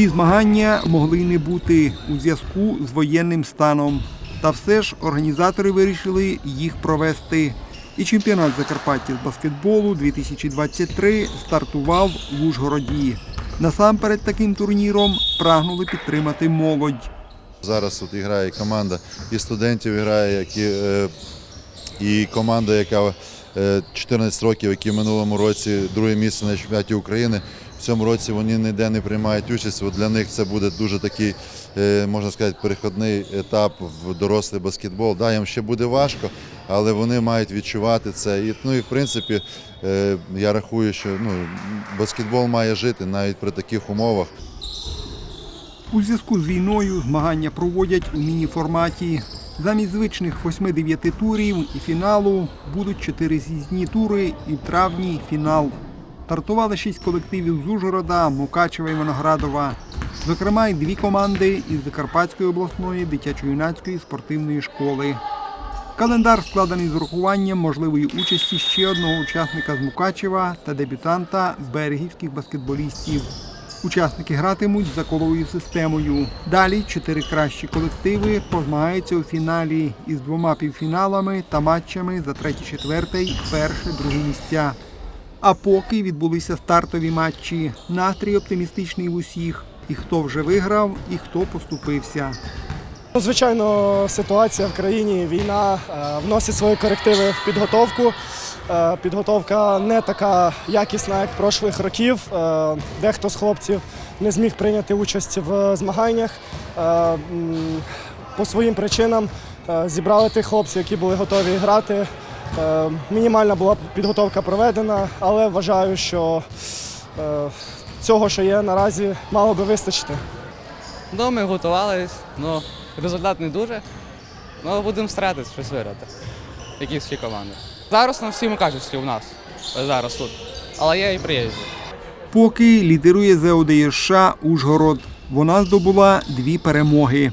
Ці змагання могли не бути у зв'язку з воєнним станом. Та все ж організатори вирішили їх провести. І чемпіонат Закарпаття з баскетболу 2023 стартував в Ужгороді. Насамперед таким турніром прагнули підтримати молодь. Зараз от грає команда і студентів грає, які, е, і команда, яка е, 14 років, які в минулому році друге місце на чемпіонаті України. В цьому році вони ніде не приймають участь. Для них це буде дуже такий, е, можна сказати, перехідний етап в дорослий баскетбол. Да, їм ще буде важко, але вони мають відчувати це. І, ну, і в принципі, е, я рахую, що ну, баскетбол має жити навіть при таких умовах. У зв'язку з війною змагання проводять у міні-форматі. Замість звичних 8-9 турів і фіналу будуть 4 з'їзні тури і в травні фінал. Стартували 6 колективів з Ужгорода, Мукачева і Виноградова. Зокрема, й дві команди із Закарпатської обласної дитячо-юнацької спортивної школи. Календар складений з урахуванням можливої участі ще одного учасника з Мукачева та дебютанта берегівських баскетболістів. Учасники гратимуть за коловою системою. Далі чотири кращі колективи позмагаються у фіналі із двома півфіналами та матчами за третє, четверте, й перше, друге місця. А поки відбулися стартові матчі. Настрій оптимістичний в усіх. І хто вже виграв, і хто поступився. Ну, Звичайно, ситуація в країні, війна е, вносить свої корективи в підготовку. Е, Підготовка не така якісна, як прошлих років. Е, Дехто з хлопців не зміг прийняти участь в змаганнях. По своїм причинам зібрали тих хлопців, які були готові грати. Е, Мінімальна була підготовка проведена, але вважаю, що е, цього, що є наразі, мало би вистачити. Ну, ми готувались, ну, результат не дуже. Ну, будемо старатися щось виграти. Якісь ще команди. Зараз на всім кажуть, у нас. Зараз тут. Але я і приїжджу. Поки лідирує ЗОДЄШ Ужгород. Вона здобула дві перемоги.